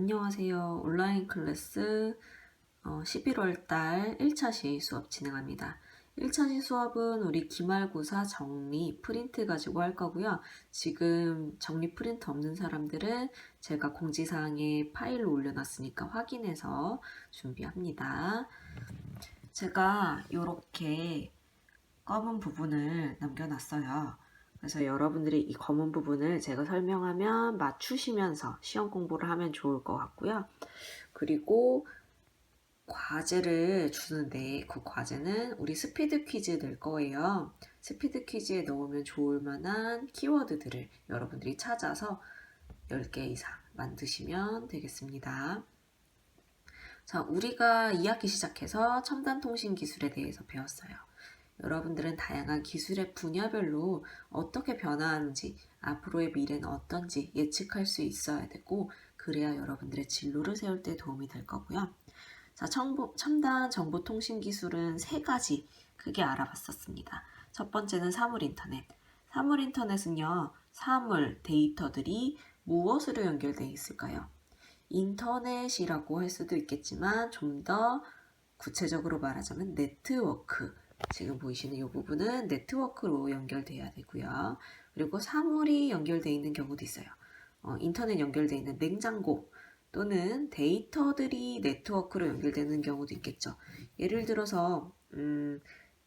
안녕하세요. 온라인 클래스 11월 달 1차 시 수업 진행합니다. 1차 시 수업은 우리 기말고사 정리 프린트 가지고 할 거고요. 지금 정리 프린트 없는 사람들은 제가 공지사항에 파일로 올려놨으니까 확인해서 준비합니다. 제가 이렇게 검은 부분을 남겨놨어요. 그래서 여러분들이 이 검은 부분을 제가 설명하면 맞추시면서 시험 공부를 하면 좋을 것 같고요. 그리고 과제를 주는데 그 과제는 우리 스피드 퀴즈 낼 거예요. 스피드 퀴즈에 넣으면 좋을 만한 키워드들을 여러분들이 찾아서 10개 이상 만드시면 되겠습니다. 자, 우리가 2학기 시작해서 첨단 통신 기술에 대해서 배웠어요. 여러분들은 다양한 기술의 분야별로 어떻게 변화하는지, 앞으로의 미래는 어떤지 예측할 수 있어야 되고, 그래야 여러분들의 진로를 세울 때 도움이 될 거고요. 자, 정보, 첨단 정보통신 기술은 세 가지 크게 알아봤었습니다. 첫 번째는 사물 인터넷. 사물 인터넷은요, 사물, 데이터들이 무엇으로 연결되어 있을까요? 인터넷이라고 할 수도 있겠지만 좀 더 구체적으로 말하자면 네트워크. 지금 보이시는 이 부분은 네트워크로 연결돼야 되고요. 그리고 사물이 연결되어 있는 경우도 있어요. 어, 인터넷 연결되어 있는 냉장고 또는 데이터들이 네트워크로 연결되는 경우도 있겠죠. 예를 들어서 음,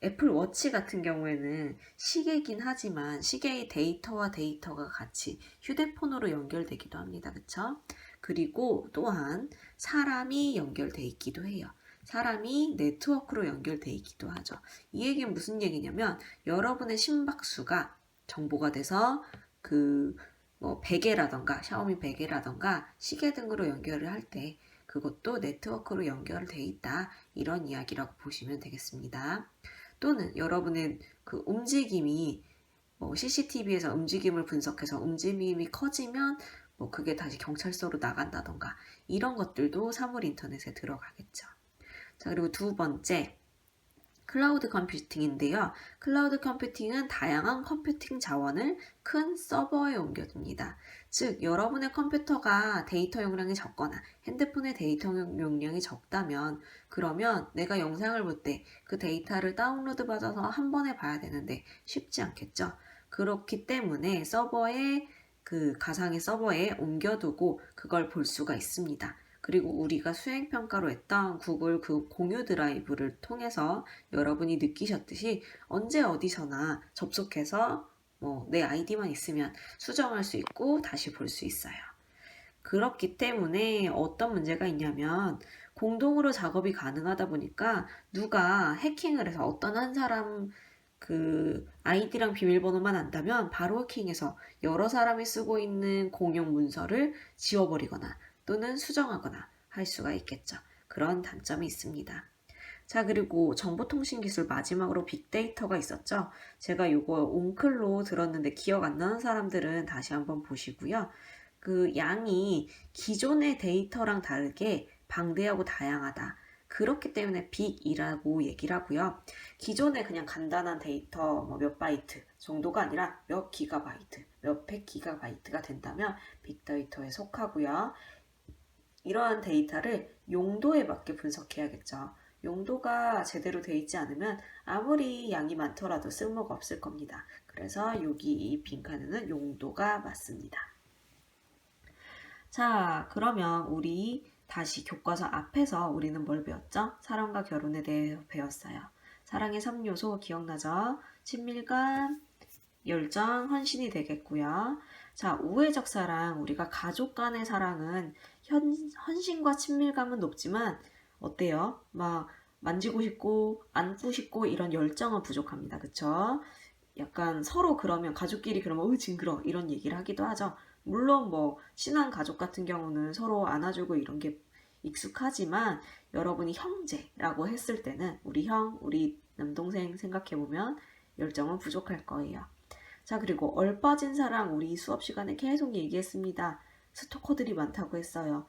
애플 워치 같은 경우에는 시계긴 하지만 시계의 데이터와 데이터가 같이 휴대폰으로 연결되기도 합니다. 그쵸? 그리고 또한 사람이 연결돼 있기도 해요. 사람이 네트워크로 연결돼 있기도 하죠. 이 얘기는 무슨 얘기냐면 여러분의 심박수가 정보가 돼서 그 뭐 베개라던가 샤오미 베개라던가 시계 등으로 연결을 할 때 그것도 네트워크로 연결돼 있다 이런 이야기라고 보시면 되겠습니다. 또는 여러분의 그 움직임이 뭐 CCTV에서 움직임을 분석해서 움직임이 커지면 뭐 그게 다시 경찰서로 나간다던가 이런 것들도 사물 인터넷에 들어가겠죠. 자, 그리고 두 번째, 클라우드 컴퓨팅인데요. 클라우드 컴퓨팅은 다양한 컴퓨팅 자원을 큰 서버에 옮겨둡니다. 즉, 여러분의 컴퓨터가 데이터 용량이 적거나 핸드폰의 데이터 용량이 적다면, 그러면 내가 영상을 볼 때 그 데이터를 다운로드 받아서 한 번에 봐야 되는데 쉽지 않겠죠? 그렇기 때문에 서버에 그 가상의 서버에 옮겨두고 그걸 볼 수가 있습니다. 그리고 우리가 수행평가로 했던 구글 그 공유 드라이브를 통해서 여러분이 느끼셨듯이 언제 어디서나 접속해서 뭐 내 아이디만 있으면 수정할 수 있고 다시 볼 수 있어요. 그렇기 때문에 어떤 문제가 있냐면 공동으로 작업이 가능하다 보니까 누가 해킹을 해서 어떤 한 사람 그 아이디랑 비밀번호만 안다면 바로 해킹해서 여러 사람이 쓰고 있는 공용 문서를 지워버리거나 또는 수정하거나 할 수가 있겠죠. 그런 단점이 있습니다. 자, 그리고 정보통신기술 마지막으로 빅데이터가 있었죠. 제가 이거 옹클로 들었는데 기억 안 나는 사람들은 다시 한번 보시고요. 그 양이 기존의 데이터랑 다르게 방대하고 다양하다. 그렇기 때문에 빅이라고 얘기를 하고요. 기존에 그냥 간단한 데이터 뭐 몇 바이트 정도가 아니라 몇 기가바이트, 몇백 기가바이트가 된다면 빅데이터에 속하고요. 이러한 데이터를 용도에 맞게 분석해야겠죠. 용도가 제대로 돼 있지 않으면 아무리 양이 많더라도 쓸모가 없을 겁니다. 그래서 여기 이 빈칸에는 용도가 맞습니다. 자, 그러면 우리 다시 교과서 앞에서 우리는 뭘 배웠죠? 사랑과 결혼에 대해 배웠어요. 사랑의 3요소 기억나죠? 친밀감, 열정, 헌신이 되겠고요. 자, 우애적 사랑, 우리가 가족 간의 사랑은 현, 헌신과 친밀감은 높지만 어때요? 막 만지고 싶고 안고 싶고 이런 열정은 부족합니다. 그쵸? 약간 서로 그러면 가족끼리 그러면 어 징그러 이런 얘기를 하기도 하죠. 물론 뭐 친한 가족 같은 경우는 서로 안아주고 이런 게 익숙하지만 여러분이 형제라고 했을 때는 우리 형, 우리 남동생 생각해보면 열정은 부족할 거예요. 자, 그리고 얼빠진 사랑 우리 수업 시간에 계속 얘기했습니다. 스토커들이 많다고 했어요.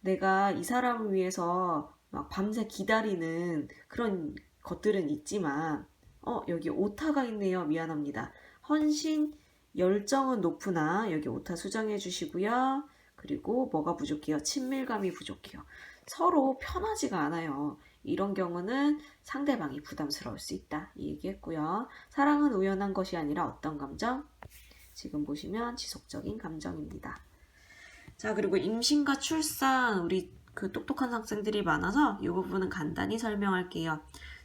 내가 이 사람을 위해서 막 밤새 기다리는 그런 것들은 있지만, 어, 여기 오타가 있네요. 미안합니다. 헌신, 열정은 높으나 여기 오타 수정해 주시고요. 그리고 뭐가 부족해요? 친밀감이 부족해요. 서로 편하지가 않아요. 이런 경우는 상대방이 부담스러울 수 있다. 이 얘기했고요. 사랑은 우연한 것이 아니라 어떤 감정? 지금 보시면 지속적인 감정입니다. 자, 그리고 임신과 출산, 우리 그 똑똑한 학생들이 많아서 이 부분은 간단히 설명할게요.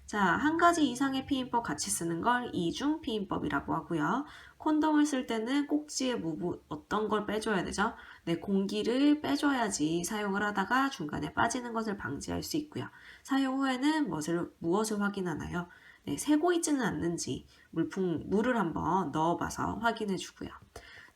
자, 한 가지 이상의 피임법 같이 쓰는 걸 이중 피임법이라고 하고요. 콘돔을 쓸 때는 꼭지에 무부, 어떤 걸 빼줘야 되죠? 네, 공기를 빼줘야지 사용을 하다가 중간에 빠지는 것을 방지할 수 있고요. 사용 후에는 무엇을, 무엇을 확인하나요? 네, 새고 있지는 않는지 물풍, 물을 한번 넣어봐서 확인해 주고요.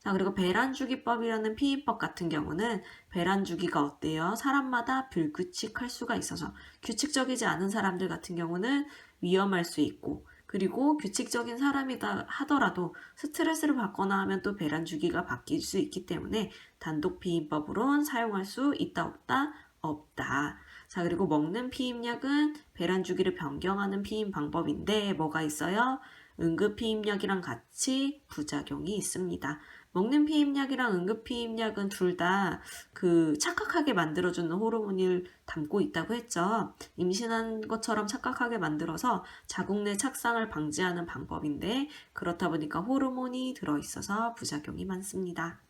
자, 그리고 배란주기법이라는 피임법 같은 경우는 배란주기가 어때요? 사람마다 불규칙할 수가 있어서 규칙적이지 않은 사람들 같은 경우는 위험할 수 있고 그리고 규칙적인 사람이다 하더라도 스트레스를 받거나 하면 또 배란 주기가 바뀔 수 있기 때문에 단독 피임법으론 사용할 수 있다 없다 없다. 자 그리고 먹는 피임약은 배란 주기를 변경하는 피임 방법인데 뭐가 있어요? 응급 피임약이랑 같이 부작용이 있습니다. 먹는 피임약이랑 응급 피임약은 둘 다 그 착각하게 만들어주는 호르몬을 담고 있다고 했죠. 임신한 것처럼 착각하게 만들어서 자궁 내 착상을 방지하는 방법인데 그렇다 보니까 호르몬이 들어있어서 부작용이 많습니다.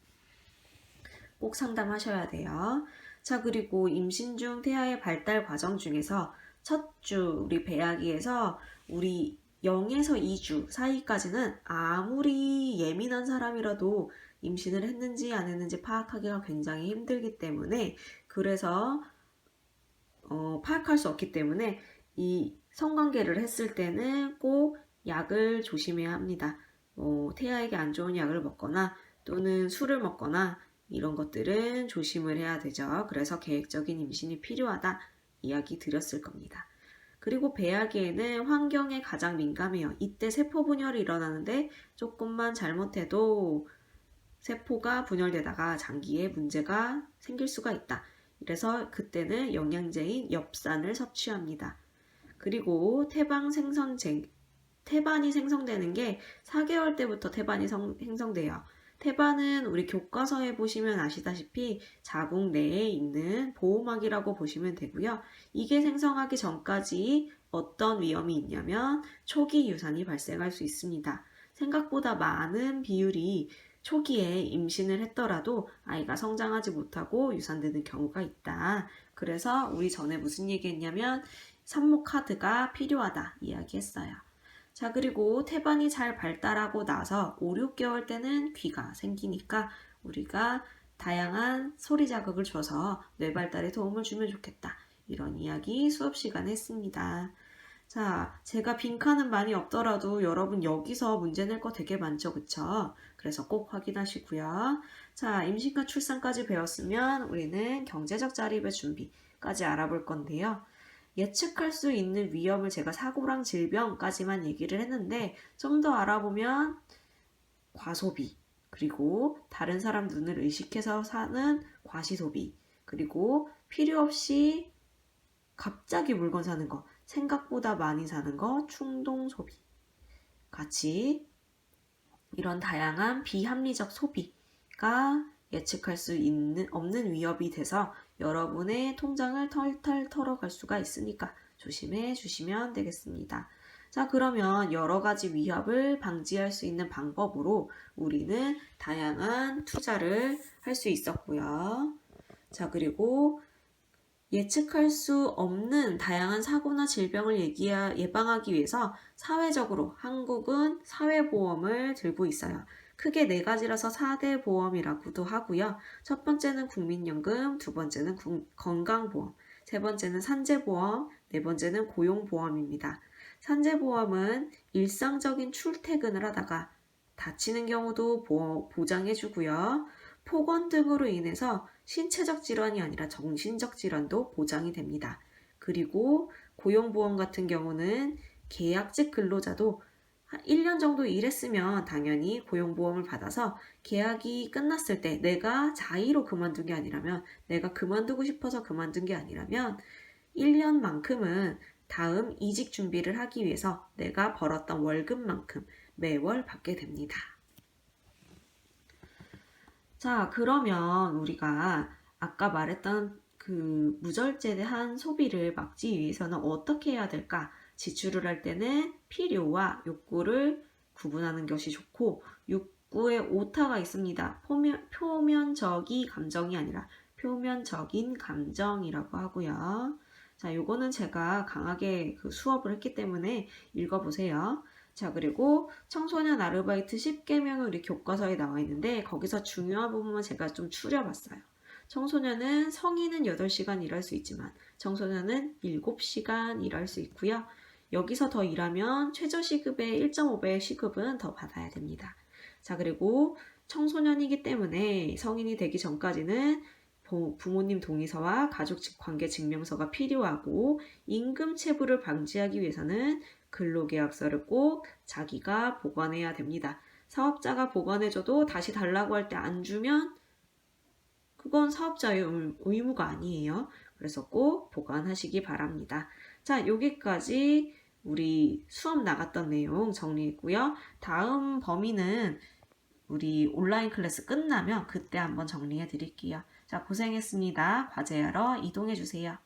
꼭 상담하셔야 돼요. 자, 그리고 임신 중 태아의 발달 과정 중에서 첫 주 우리 배아기에서 우리 0에서 2주 사이까지는 아무리 예민한 사람이라도 임신을 했는지 안 했는지 파악하기가 굉장히 힘들기 때문에 그래서 어, 파악할 수 없기 때문에 이 성관계를 했을 때는 꼭 약을 조심해야 합니다. 뭐 태아에게 안 좋은 약을 먹거나 또는 술을 먹거나 이런 것들은 조심을 해야 되죠. 그래서 계획적인 임신이 필요하다 이야기 드렸을 겁니다. 그리고 배아기에는 환경에 가장 민감해요. 이때 세포 분열이 일어나는데 조금만 잘못해도 세포가 분열되다가 장기에 문제가 생길 수가 있다. 그래서 그때는 영양제인 엽산을 섭취합니다. 그리고 태방 생성 태반이 생성되는 게 4개월 때부터 태반이 성, 생성돼요. 태반은 우리 교과서에 보시면 아시다시피 자궁 내에 있는 보호막이라고 보시면 되고요. 이게 생성하기 전까지 어떤 위험이 있냐면 초기 유산이 발생할 수 있습니다. 생각보다 많은 비율이 초기에 임신을 했더라도 아이가 성장하지 못하고 유산되는 경우가 있다. 그래서 우리 전에 무슨 얘기 했냐면 산모 카드가 필요하다 이야기했어요. 자, 그리고 태반이 잘 발달하고 나서 5, 6개월 때는 귀가 생기니까 우리가 다양한 소리 자극을 줘서 뇌 발달에 도움을 주면 좋겠다. 이런 이야기 수업 시간에 했습니다. 자, 제가 빈칸은 많이 없더라도 여러분 여기서 문제 낼 거 되게 많죠, 그쵸? 그래서 꼭 확인하시고요. 자, 임신과 출산까지 배웠으면 우리는 경제적 자립의 준비까지 알아볼 건데요. 예측할 수 있는 위험을 제가 사고랑 질병까지만 얘기를 했는데 좀 더 알아보면 과소비, 그리고 다른 사람 눈을 의식해서 사는 과시소비, 그리고 필요 없이 갑자기 물건 사는 거, 생각보다 많이 사는 거, 충동 소비. 같이 이런 다양한 비합리적 소비가 예측할 수 있는, 없는 위협이 돼서 여러분의 통장을 털털 털어갈 수가 있으니까 조심해 주시면 되겠습니다. 자, 그러면 여러 가지 위협을 방지할 수 있는 방법으로 우리는 다양한 투자를 할 수 있었고요. 자, 그리고 예측할 수 없는 다양한 사고나 질병을 예방하기 위해서 사회적으로 한국은 사회보험을 들고 있어요. 크게 네 가지라서 4대 보험이라고도 하고요. 첫 번째는 국민연금, 두 번째는 건강보험, 세 번째는 산재보험, 네 번째는 고용보험입니다. 산재보험은 일상적인 출퇴근을 하다가 다치는 경우도 보장해주고요. 폭언 등으로 인해서 신체적 질환이 아니라 정신적 질환도 보장이 됩니다. 그리고 고용보험 같은 경우는 계약직 근로자도 1년 정도 일했으면 당연히 고용보험을 받아서 계약이 끝났을 때 내가 자의로 그만둔 게 아니라면 내가 그만두고 싶어서 그만둔 게 아니라면 1년만큼은 다음 이직 준비를 하기 위해서 내가 벌었던 월급만큼 매월 받게 됩니다. 자, 그러면 우리가 아까 말했던 그 무절제에 대한 소비를 막기 위해서는 어떻게 해야 될까? 지출을 할 때는 필요와 욕구를 구분하는 것이 좋고, 욕구에 오타가 있습니다. 표면, 표면적이 감정이 아니라 표면적인 감정이라고 하고요. 자, 요거는 제가 강하게 그 수업을 했기 때문에 읽어보세요. 자, 그리고 청소년 아르바이트 10개명은 우리 교과서에 나와 있는데 거기서 중요한 부분만 제가 좀 추려봤어요. 청소년은 성인은 8시간 일할 수 있지만 청소년은 7시간 일할 수 있고요. 여기서 더 일하면 최저시급의 1.5배 시급은 더 받아야 됩니다. 자, 그리고 청소년이기 때문에 성인이 되기 전까지는 부- 부모님 동의서와 가족 관계 증명서가 필요하고 임금 체불을 방지하기 위해서는 근로계약서를 꼭 자기가 보관해야 됩니다. 사업자가 보관해줘도 다시 달라고 할 때 안 주면 그건 사업자의 의- 의무가 아니에요. 그래서 꼭 보관하시기 바랍니다. 자, 여기까지 우리 수업 나갔던 내용 정리했고요. 다음 범위는 우리 온라인 클래스 끝나면 그때 한번 정리해 드릴게요. 자, 고생했습니다. 과제하러 이동해 주세요.